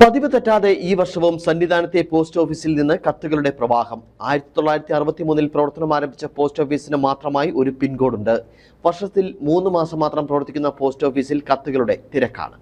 പതിവ് തെറ്റാതെ ഈ വർഷവും സന്നിധാനത്തെ പോസ്റ്റ് ഓഫീസിൽ നിന്ന് കത്തുകളുടെ പ്രവാഹം. ആയിരത്തി തൊള്ളായിരത്തി അറുപത്തി മൂന്നിൽ പ്രവർത്തനം ആരംഭിച്ച പോസ്റ്റ് ഓഫീസിന് മാത്രമായി ഒരു പിൻകോഡുണ്ട്. വർഷത്തിൽ മൂന്ന് മാസം മാത്രം പ്രവർത്തിക്കുന്ന പോസ്റ്റ് ഓഫീസിൽ കത്തുകളുടെ തിരക്കാണ്.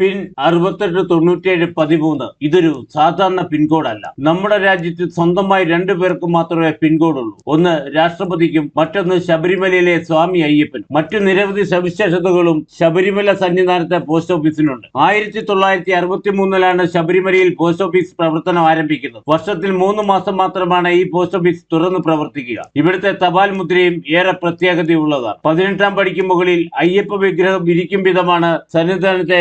പിൻ അറുപത്തെട്ട് തൊണ്ണൂറ്റിയേഴ് പതിമൂന്ന്. ഇതൊരു സാധാരണ പിൻകോഡല്ല. നമ്മുടെ രാജ്യത്ത് സ്വന്തമായി രണ്ടു പേർക്ക് മാത്രമേ പിൻകോഡുള്ളൂ. ഒന്ന് രാഷ്ട്രപതിക്കും മറ്റൊന്ന് ശബരിമലയിലെ സ്വാമി അയ്യപ്പനും. മറ്റു നിരവധി സവിശേഷതകളും ശബരിമല സന്നിധാനത്തെ പോസ്റ്റ് ഓഫീസിനുണ്ട്. ആയിരത്തി തൊള്ളായിരത്തി അറുപത്തി മൂന്നിലാണ് ശബരിമലയിൽ പോസ്റ്റ് ഓഫീസ് പ്രവർത്തനം ആരംഭിക്കുന്നത്. വർഷത്തിൽ മൂന്ന് മാസം മാത്രമാണ് ഈ പോസ്റ്റ് ഓഫീസ് തുറന്ന് പ്രവർത്തിക്കുക. ഇവിടുത്തെ തപാൽ മുദ്രയും ഏറെ പ്രത്യേകതയുള്ളതാണ്. പതിനെട്ടാം പടിക്ക് മുകളിൽ അയ്യപ്പ വിഗ്രഹം ഇരിക്കും വിധമാണ് സന്നിധാനത്തെ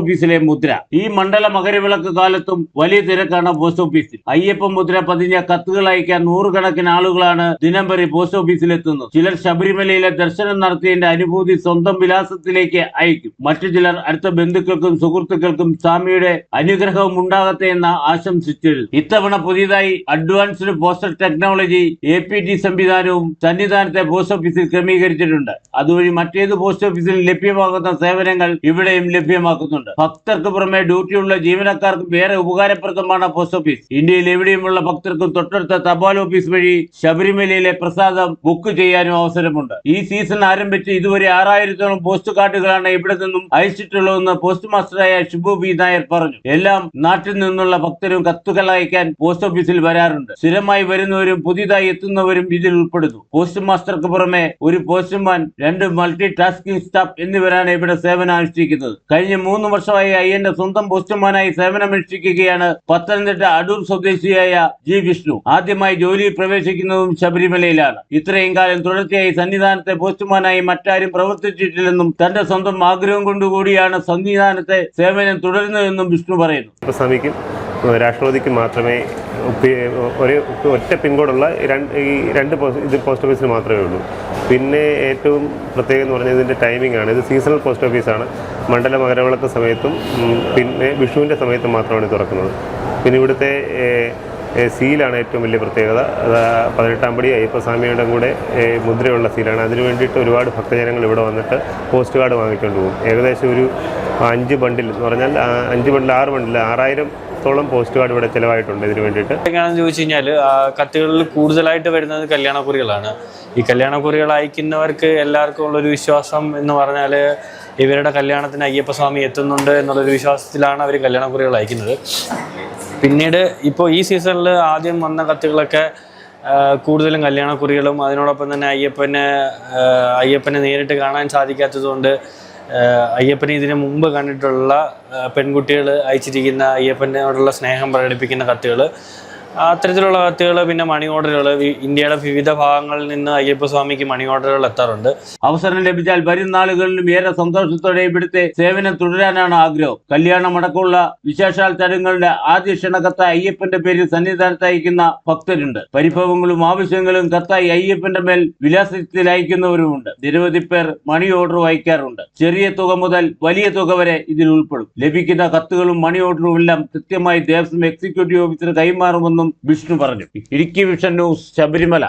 ഓഫീസിലെ മുദ്ര. ഈ മണ്ഡല മകരവിളക്ക് കാലത്തും വലിയ തിരക്കാണ് പോസ്റ്റ് ഓഫീസിൽ അയ്യപ്പ മുദ്ര പതിഞ്ഞ കത്തുകൾ അയക്കാൻ നൂറുകണക്കിന് ആളുകളാണ് ദിനംപ്രതി പോസ്റ്റ് ഓഫീസിലെത്തുന്നത് ചിലർ ശബരിമലയിലെ ദർശനം നടത്തിയതിന്റെ അനുഭൂതി സ്വന്തം വിലാസത്തിലേക്ക് അയക്കും. മറ്റു ചിലർ അടുത്ത ബന്ധുക്കൾക്കും സുഹൃത്തുക്കൾക്കും സ്വാമിയുടെ അനുഗ്രഹവും ഉണ്ടാകട്ടെ എന്ന് ആശംസിച്ചിരുന്നു. ഇത്തവണ പുതിയതായി advanced postal technology A P T സംവിധാനവും സന്നിധാനത്തെ പോസ്റ്റ് ഓഫീസിൽ ക്രമീകരിച്ചിട്ടുണ്ട്. അതുവഴി മറ്റേത് പോസ്റ്റ് ഓഫീസിൽ ലഭ്യമാകുന്ന സേവനങ്ങൾ ഇവിടെയും ലഭ്യമാക്കുന്നുണ്ട്. ഭക്തർക്ക് പുറമെ ഡ്യൂട്ടിയുള്ള ജീവനക്കാർക്ക് വേറെ ഉപകാരപ്രദമാണ് പോസ്റ്റ് ഓഫീസ് ഇന്ത്യയിൽ എവിടെയുമുള്ള ഭക്തർക്കും തൊട്ടടുത്ത തപാൽ ഓഫീസ് വഴി ശബരിമലയിലെ പ്രസാദം ബുക്ക് ചെയ്യാനും അവസരമുണ്ട്. ഈ സീസൺ ആരംഭിച്ച് ഇതുവരെ ആറായിരത്തോളം പോസ്റ്റ് കാർഡുകളാണ് ഇവിടെ നിന്നും അയച്ചിട്ടുള്ളതെന്ന് പോസ്റ്റ് മാസ്റ്ററായ ഷിബു ബി നായർ പറഞ്ഞു. എല്ലാം നാട്ടിൽ നിന്നുള്ള ഭക്തരും കത്തുകൾ അയക്കാൻ പോസ്റ്റ് ഓഫീസിൽ വരാറുണ്ട്. സ്ഥിരമായി വരുന്നവരും പുതിയതായി എത്തുന്നവരും ഇതിൽ ഉൾപ്പെടുന്നു. പോസ്റ്റ് മാസ്റ്റർക്ക് പുറമെ ഒരു പോസ്റ്റ്മാൻ രണ്ട് മൾട്ടി ടാസ്കിംഗ് സ്റ്റാഫ് എന്നിവരാണ് ഇവിടെ സേവനം അനുഷ്ഠിക്കുന്നത്. കഴിഞ്ഞ മൂന്ന് വർഷമായി അയ്യന്റെ സ്വന്തം പോസ്റ്റ്മാനായി സേവനമനുഷ്ഠിക്കുകയാണ് പത്തനംതിട്ട അടൂർ സ്വദേശിയായ ജി വിഷ്ണു. ആദ്യമായി ജോലിയിൽ പ്രവേശിക്കുന്നതും ശബരിമലയിലാണ്. ഇത്രയും കാലം തുടർച്ചയായി സന്നിധാനത്തെ പോസ്റ്റ്മാനായി മറ്റാരും പ്രവർത്തിച്ചിട്ടില്ലെന്നും തന്റെ സ്വന്തം ആഗ്രഹം കൊണ്ടുകൂടിയാണ് സന്നിധാനത്തെ സേവനം തുടരുന്നതെന്നും വിഷ്ണു പറയുന്നു. രാഷ്ട്രപതിക്ക് മാത്രമേ ഒരു ഒറ്റ പിൻകോഡുള്ള രണ്ട് ഈ രണ്ട് ഇത് പോസ്റ്റ് ഓഫീസിന് മാത്രമേ ഉള്ളൂ. പിന്നെ ഏറ്റവും പ്രത്യേകം എന്ന് പറഞ്ഞാൽ ഇതിന്റെ ടൈമിംഗ് ആണ്. ഇത് സീസണൽ പോസ്റ്റ് ഓഫീസാണ് മണ്ഡല മകരവിളക്ക് സമയത്തും പിന്നെ വിഷുവിന്റെ സമയത്തും മാത്രമാണ് തുറക്കുന്നത്. പിന്നെ ഇവിടുത്തെ സീലാണ് ഏറ്റവും വലിയ പ്രത്യേകത. പതിനെട്ടാം പടി അയ്യപ്പസ്വാമിയുടെ കൂടെ മുദ്രയുള്ള സീലാണ്. അതിനു വേണ്ടിയിട്ട് ഒരുപാട് ഭക്തജനങ്ങൾ ഇവിടെ വന്നിട്ട് പോസ്റ്റ് കാർഡ് വാങ്ങിക്കൊണ്ട് പോകും. ഏകദേശം ഒരു അഞ്ച് ബണ്ടിൽ എന്ന് പറഞ്ഞാൽ അഞ്ച് ബണ്ടിൽ ആറ് ബണ്ടിൽ ആറായിരത്തോളം പോസ്റ്റ് കാർഡ് ഇവിടെ ചിലവായിട്ടുണ്ട് ഇതിന് വേണ്ടിയിട്ട്? എങ്ങനെയാണെന്ന് ചോദിച്ചു കഴിഞ്ഞാൽ കത്തുകളിൽ കൂടുതലായിട്ട് വരുന്നത് കല്യാണക്കുറികളാണ്. ഈ കല്യാണക്കുറികൾ അയക്കുന്നവർക്ക് എല്ലാവർക്കും ഉള്ളൊരു വിശ്വാസം എന്ന് പറഞ്ഞാൽ ഇവരുടെ കല്യാണത്തിന് അയ്യപ്പസ്വാമി എത്തുന്നുണ്ട് എന്നുള്ളൊരു വിശ്വാസത്തിലാണ് അവർ കല്യാണക്കുറികൾ അയക്കുന്നത്. പിന്നീട് ഇപ്പോൾ ഈ സീസണിൽ ആദ്യം വന്ന കത്തുകളൊക്കെ കൂടുതലും കല്യാണക്കുറികളും അതിനോടൊപ്പം തന്നെ അയ്യപ്പനെ അയ്യപ്പനെ നേരിട്ട് കാണാൻ സാധിക്കാത്തതുകൊണ്ട് അയ്യപ്പനെ ഇതിനു മുമ്പ് കണ്ടിട്ടുള്ള പെൺകുട്ടികൾ അയച്ചിരിക്കുന്ന അയ്യപ്പനോടുള്ള സ്നേഹം പ്രകടിപ്പിക്കുന്ന കത്തുകൾ അത്തരത്തിലുള്ള കത്തുകൾ പിന്നെ മണി ഓർഡറുകൾ ഇന്ത്യയുടെ വിവിധ ഭാഗങ്ങളിൽ നിന്ന് അയ്യപ്പസ്വാമിക്ക് മണി ഓർഡറുകൾ എത്താറുണ്ട്. അവസരം ലഭിച്ചാൽ വരും നാളുകളിലും ഏറെ സന്തോഷത്തോടെ ഇവിടുത്തെ സേവനം തുടരാനാണ് ആഗ്രഹം. കല്യാണം അടക്കമുള്ള വിശേഷാൽ ചടങ്ങുകളുടെ ആദ്യ ക്ഷണക്കത്തായി അയ്യപ്പന്റെ പേരിൽ സന്നിധാനത്ത് അയക്കുന്ന ഭക്തരുണ്ട്. പരിഭവങ്ങളും ആവശ്യങ്ങളും കത്തായി അയ്യപ്പന്റെ മേൽ വിലാസത്തിൽ അയക്കുന്നവരുമുണ്ട്. നിരവധി പേർ മണി ഓർഡർ വായിക്കാറുണ്ട്. ചെറിയ തുക മുതൽ വലിയ തുക വരെ ഇതിൽ ഉൾപ്പെടും. ലഭിക്കുന്ന കത്തുകളും മണി ഓർഡറും എല്ലാം കൃത്യമായി ദേവസ്വം എക്സിക്യൂട്ടീവ് ഓഫീസർ കൈമാറുമെന്നും വിഷ്ണു പറഞ്ഞു. Idukki vision news Sabarimala.